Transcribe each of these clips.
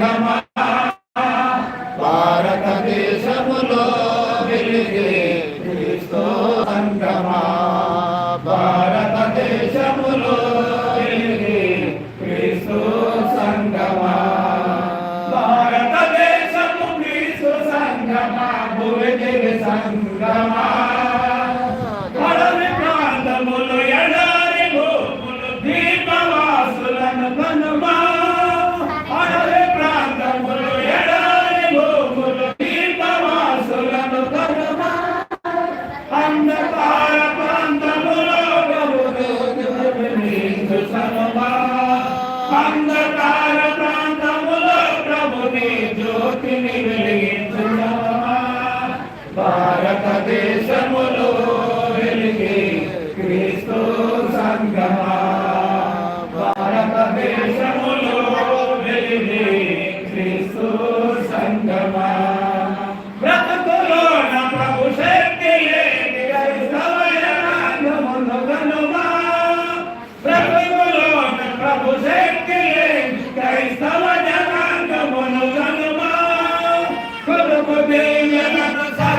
సంగమా భారతదేశములో వెలిగే క్రీస్తు సంగమా. భారతదేశములో వెలిగే క్రీస్తు సంగమా. భారతదేశము క్రీస్తు సంగమా. భువగిరి సంగమా. వెలిగించుడమా భారతదేశ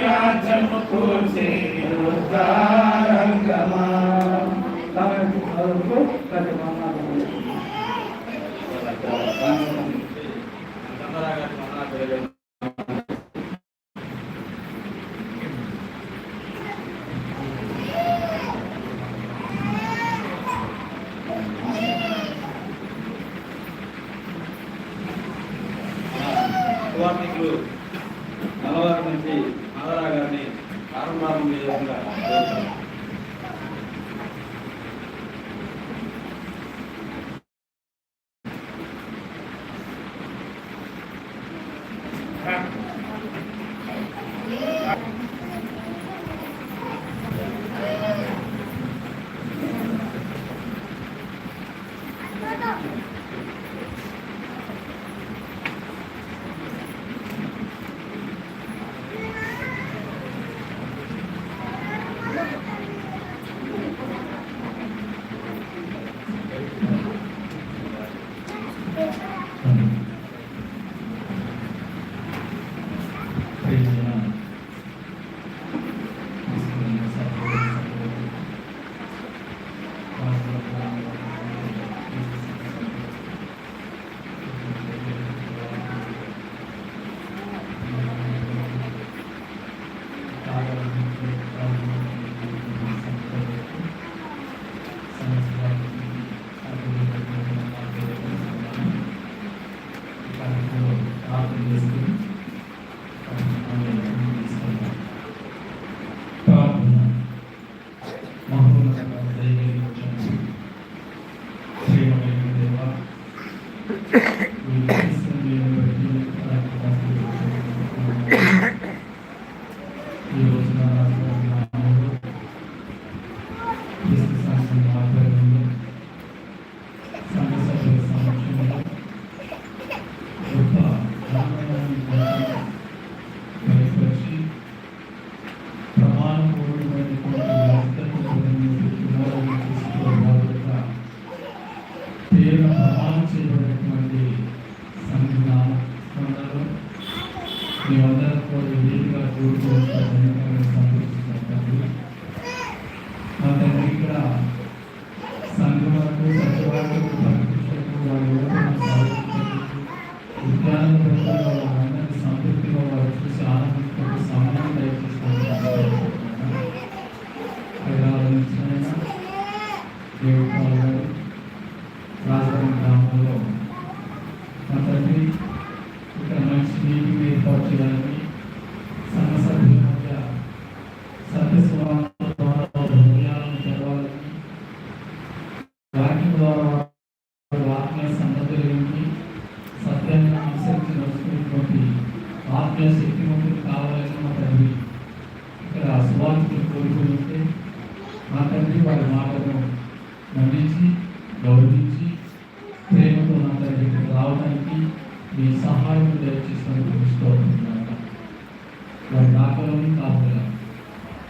राजम को से रोजा మంత్రి ఆంధ్ర గారిని కారణం దేవపాల్ గారు రాజవరం గ్రామంలో మా తండ్రి మంచి మీటింగ్ ఏర్పాటు చేయాలని ఆదరించి గౌరవించి ప్రేమతో నా తండ్రి రావడానికి మీ సహాయం దయచేసినందుకు ఇష్టపడుతున్నాను వారి దాఖలోని కాపుదల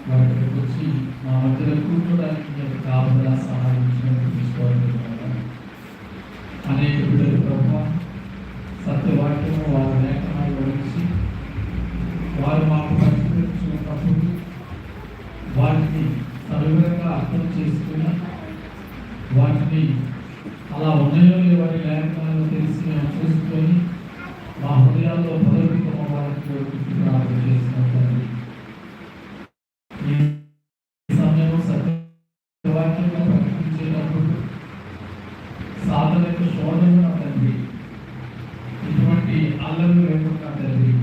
వారి ఇక్కడికి వచ్చి మా మధ్యలో కూర్చోడానికి మీ కాపుదల సహాయం ఇచ్చినందుకు ఇష్టపడుతున్నాను అనేక బిడ్డలు ప్రభావ సత్యవాక్యము వారి లేఖనాలు గురించి వారు మాకు పరిష్కరించుకున్నప్పుడు వాటిని సవివరంగా అర్థం చేసుకుని వాటిని అలా ఉన్నాయో లేవని లేఖనాలు తెలిసి మేము చూసుకొని మా హృదయాల్లో పదవికం ప్రార్థన చేస్తున్నాం ఈ సమయంలో సత్యవాక్యంగా ప్రకటించేటప్పుడు సాధనకు శోధన తండ్రి. ఇటువంటి అల్లలు లేకుండా తండ్రి.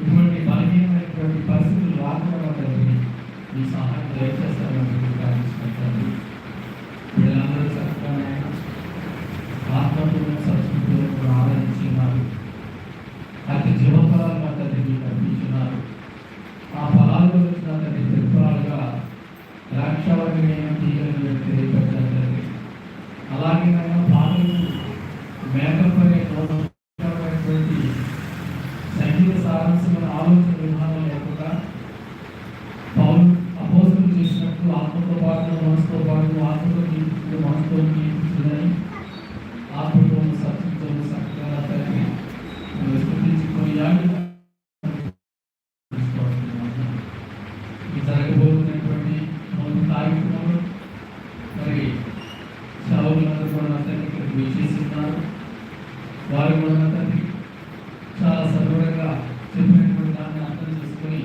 ఇటువంటి బలహీనమైనటువంటి పరిస్థితులు రాకుండా తండ్రి. మీ సహాయం దయచేస్తారని ప్రార్థిస్తున్నాను ఆరాధించినారు అతి జీవఫలాలుగా తండ్రి మీకు ఆ ఫలాలు గురించి నా తండ్రి ప్రతిఫలాలుగా ద్రాక్షావళిని తీగలను తెలియపరిచారు తండ్రి అలాగే నన్ను పాటలు మేకపై నోటమైనటువంటి సంగీత సారాంశమైన ఆలోచన విధానం లేకుండా పౌరు చేసినట్టు ఆత్మతో పాటు మనసుతో పాటు ఆత్మతో మనసుతో జీవించుదని వారు కూడా తండ్రి చాలా సదృఢంగా చెప్పినటువంటి దాన్ని అర్థం చేసుకొని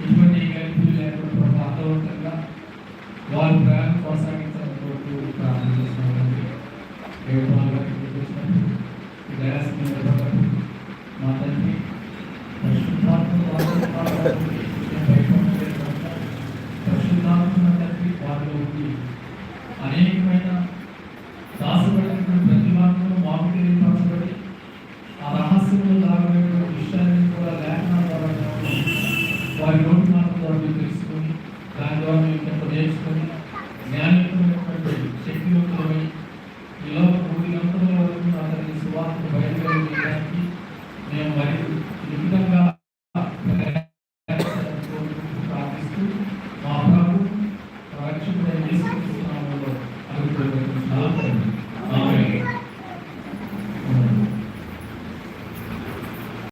ఎటువంటి కలిపి లేకుండా అర్థవంతంగా వారి ప్రయాణం కొనసాగించాలని కోరుతూ ప్రార్థన చేస్తున్నాం ఏడు మా తండ్రి పరిశుద్ధాత్మ పరిశుద్ధాత్మ తండ్రి వారిలో ఉండి అనేకమైన వారి